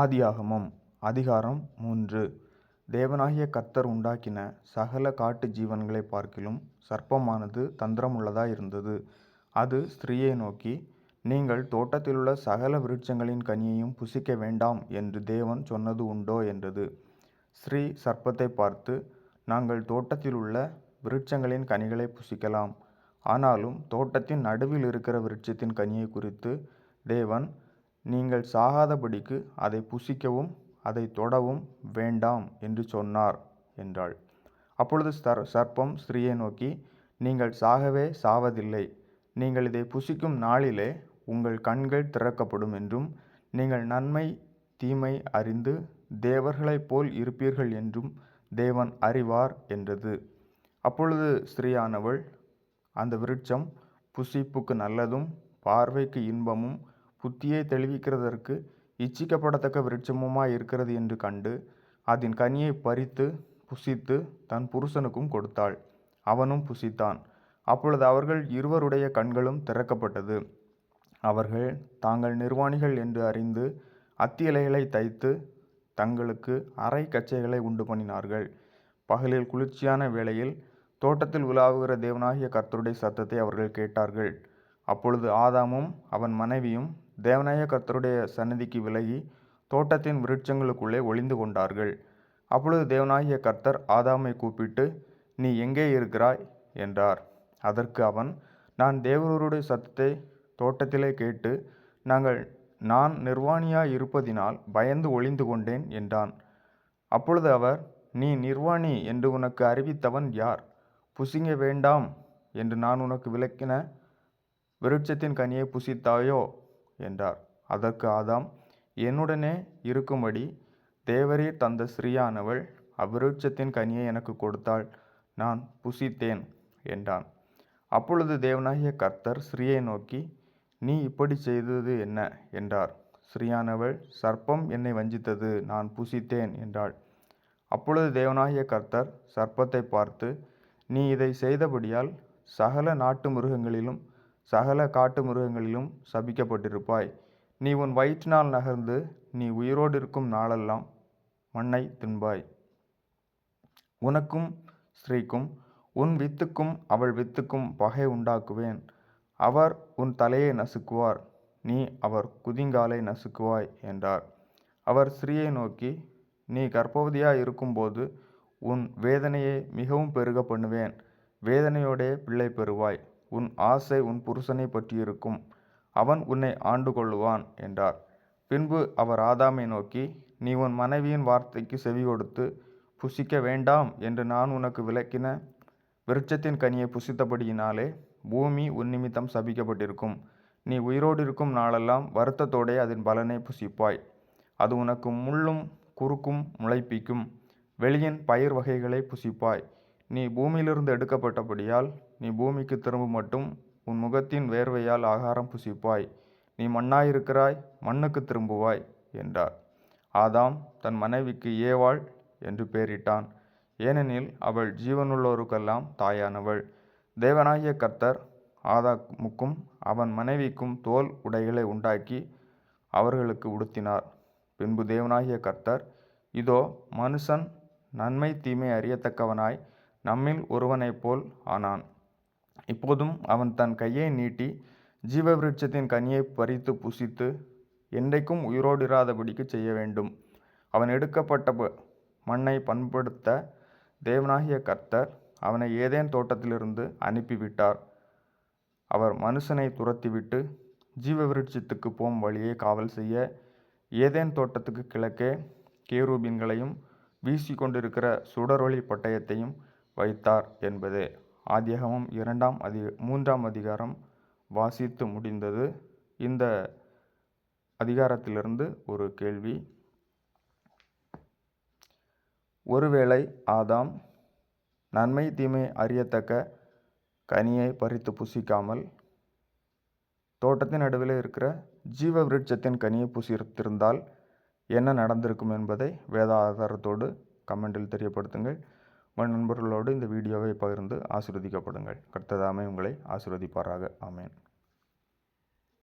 ஆதியாகமம் அதிகாரம் மூன்று. தேவனாகிய கர்த்தர் உண்டாக்கின சகல காட்டு ஜீவன்களை பார்க்கிலும் சர்ப்பமானது தந்திரமுள்ளதாயிருந்தது அது ஸ்திரீயை நோக்கி நீங்கள் தோட்டத்திலுள்ள சகல விருட்சங்களின் கனியையும் புசிக்க வேண்டாம் என்று தேவன் சொன்னது உண்டோ என்றது. ஸ்ரீ சர்ப்பத்தை பார்த்து நாங்கள் தோட்டத்திலுள்ள விருட்சங்களின் கனிகளை புசிக்கலாம். ஆனாலும் தோட்டத்தின் நடுவில் இருக்கிற விருட்சத்தின் கனியை குறித்து தேவன் நீங்கள் சாகாதபடிக்கு அதை புசிக்கவும் அதை தொடவும் வேண்டாம் என்று சொன்னார் என்றாள். அப்பொழுது சர் சர்ப்பம் ஸ்திரீயை நோக்கி நீங்கள் சாகவே சாவதில்லை. நீங்கள் இதை புசிக்கும் நாளிலே உங்கள் கண்கள் திறக்கப்படும் என்றும் நீங்கள் நன்மை தீமை அறிந்து தேவர்களைப் போல் இருப்பீர்கள் என்றும் தேவன் அறிவார் என்றது. அப்பொழுது ஸ்திரீயானவள் அந்த விருட்சம் புசிப்புக்கு நல்லதும் பார்வைக்கு இன்பமும் புத்தியை தெளிவிக்கிறதற்கு இச்சிக்கப்படத்தக்க விருட்சமுமாய் இருக்கிறது என்று கண்டு அதன் கனியை பறித்து புசித்து தன் புருஷனுக்கும் கொடுத்தாள். அவனும் புசித்தான். அப்பொழுது அவர்கள் இருவருடைய கண்களும் திறக்கப்பட்டது. அவர்கள் தாங்கள் நிர்வாணிகள் என்று அறிந்து அத்தி இலைகளை தைத்து தங்களுக்கு அரை கச்சைகளை உண்டு பண்ணினார்கள். பகலில் குளிர்ச்சியான வேளையில் தோட்டத்தில் உலாவுகிற தேவனாகிய கர்த்தருடைய சத்தத்தை அவர்கள் கேட்டார்கள். அப்பொழுது ஆதாமும் அவன் மனைவியும் தேவநாய கர்த்தருடைய சன்னதிக்கு விலகி தோட்டத்தின் விருட்சங்களுக்குள்ளே ஒளிந்து கொண்டார்கள். அப்பொழுது தேவனாகிய கர்த்தர் ஆதாமை கூப்பிட்டு நீ எங்கே இருக்கிறாய்? என்றார். அதற்கு அவன் நான் தேவருடைய சத்தத்தை தோட்டத்திலே கேட்டு நாங்கள் நான் நிர்வாணியாய் இருப்பதினால் பயந்து ஒளிந்து கொண்டேன் என்றான். அப்பொழுது அவர் நீ நிர்வாணி என்று உனக்கு அறிவித்தவன் யார்? புசிங்க வேண்டாம் என்று நான் உனக்கு விளக்கின விருட்சத்தின் கனியை புசித்தாயோ? என்றார். அதற்கு ஆதாம் என்னுடனே இருக்கும்படி தேவரீர் தந்த ஸ்ரீயானவள் அவ்விருட்சத்தின் கனியை எனக்கு கொடுத்தாள். நான் புசித்தேன் என்றான். அப்பொழுது தேவனாகிய கர்த்தர் ஸ்ரீயை நோக்கி நீ இப்படி செய்தது என்ன? என்றார். ஸ்ரீயானவள் சர்ப்பம் என்னை வஞ்சித்தது. நான் புசித்தேன் என்றாள். அப்பொழுது தேவனாகிய கர்த்தர் சர்ப்பத்தை பார்த்து நீ இதை செய்தபடியால் சகல நாட்டு மிருகங்களிலும் சகல காட்டு மிருகங்களிலும் சபிக்கப்பட்டிருப்பாய். நீ உன் வயிற்றினால் நகர்ந்து நீ உயிரோடு இருக்கும் நாளெல்லாம் மண்ணை தின்பாய். உனக்கும் ஸ்ரீக்கும் உன் வித்துக்கும் அவள் வித்துக்கும் பகை உண்டாக்குவேன். அவர் உன் தலையை நசுக்குவார் நீ அவர் குதிங்காலை நசுக்குவாய் என்றார். அவர் ஸ்ரீயை நோக்கி நீ கர்ப்பவதியாக இருக்கும்போது உன் வேதனையை மிகவும் பெருக பண்ணுவேன். வேதனையோடே பிள்ளை பெறுவாய். உன் ஆசை உன் புருஷனை பற்றியிருக்கும். அவன் உன்னை ஆண்டு கொள்ளுவான் என்றார். பின்பு அவர் ஆதாமை நோக்கி நீ உன் மனைவியின் வார்த்தைக்கு செவி கொடுத்து புசிக்க வேண்டாம் என்று நான் உனக்கு விளக்கின விருட்சத்தின் கனியை புசித்தபடியினாலே பூமி உன் நிமித்தம் சபிக்கப்பட்டிருக்கும். நீ உயிரோடு இருக்கும் நாளெல்லாம் வருத்தத்தோடே அதன் பலனை புசிப்பாய். அது உனக்கு முள்ளும் குறுக்கும் முளைப்பிக்கும். வெளியின் பயிர் வகைகளை புசிப்பாய். நீ பூமியிலிருந்து எடுக்கப்பட்டபடியால் நீ பூமிக்கு திரும்ப மட்டும் உன் முகத்தின் வேர்வையால் ஆகாரம் புசிப்பாய். நீ மண்ணாயிருக்கிறாய் மண்ணுக்கு திரும்புவாய் என்றார். ஆதாம் தன் மனைவிக்கு ஏவாள் என்று பெயரிட்டான் ஏனெனில் அவள் ஜீவனுள்ளோருக்கெல்லாம் தாயானவள். தேவனாகிய கர்த்தர் ஆதாமுக்கும் அவன் மனைவிக்கும் தோல் உடைகளை உண்டாக்கி அவர்களுக்கு உடுத்தினார். பின்பு தேவனாகிய கர்த்தர் இதோ மனுஷன் நன்மை தீமை அறியத்தக்கவனாய் நம்மில் ஒருவனைப் போல் ஆனான். இப்போதும் அவன் தன் கையை நீட்டி ஜீவ விருட்சத்தின் கனியை பறித்து புசித்து என்றைக்கும் உயிரோடிராதபடிக்கு செய்ய வேண்டும். அவன் எடுக்கப்பட்ட மண்ணை பண்படுத்த தேவனாகிய கர்த்தர் அவனை ஏதேன் தோட்டத்திலிருந்து அனுப்பிவிட்டார். அவர் மனுஷனை துரத்திவிட்டு ஜீவ விருட்சத்துக்கு போம் வழியை காவல் செய்ய ஏதேன் தோட்டத்துக்கு கிழக்கே கேரூபின்களையும் வீசி கொண்டிருக்கிற சுடரொளி பட்டயத்தையும் வைத்தார் என்பதே. ஆதியாகமம் இரண்டாம் அதி மூன்றாம் அதிகாரம் வாசித்து முடிந்தது. இந்த அதிகாரத்திலிருந்து ஒரு கேள்வி. ஒருவேளை ஆதாம் நன்மை தீமை அறியத்தக்க கனியை பறித்து புசிக்காமல் தோட்டத்தின் நடுவில் இருக்கிற ஜீவ விருட்சத்தின் கனியை புசித்திருந்தால் என்ன நடந்திருக்கும் என்பதை வேத ஆதாரத்தோடு கமெண்டில் தெரியப்படுத்துங்கள். நண்பர்களோடு இந்த வீடியோவை பகிர்ந்து ஆசிர்வதிக்கப்படுங்கள். கர்த்ததாமே உங்களை ஆசிர்வதிப்பாராக. ஆமேன்.